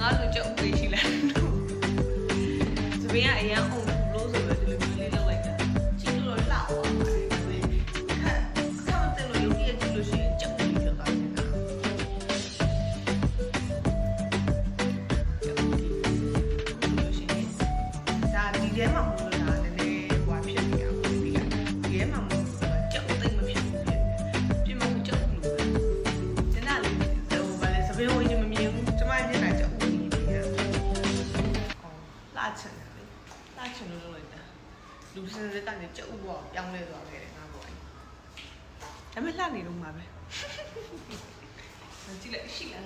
ငါ့လူကျုပ်တွေ့ရှိလာသမီးကအရင်အုံလို့ဆိုပဲဒီလိုမျိုးလေးလောက်လိုက်တာချစ်လို့လောက်ပါဒီထဲမှာမဟုတ် ချင်တယ်လေ။လာချင်လို့လုပ်လိုက်တာ။လူစင်စစ်ကနေချက်ဦးပေါ့ပြောင်းလဲသွားခဲ့တယ်ငါပေါ့။ဒါပေမဲ့လှနေတော့မှာပဲ။ကြည့်လိုက်ရှိလား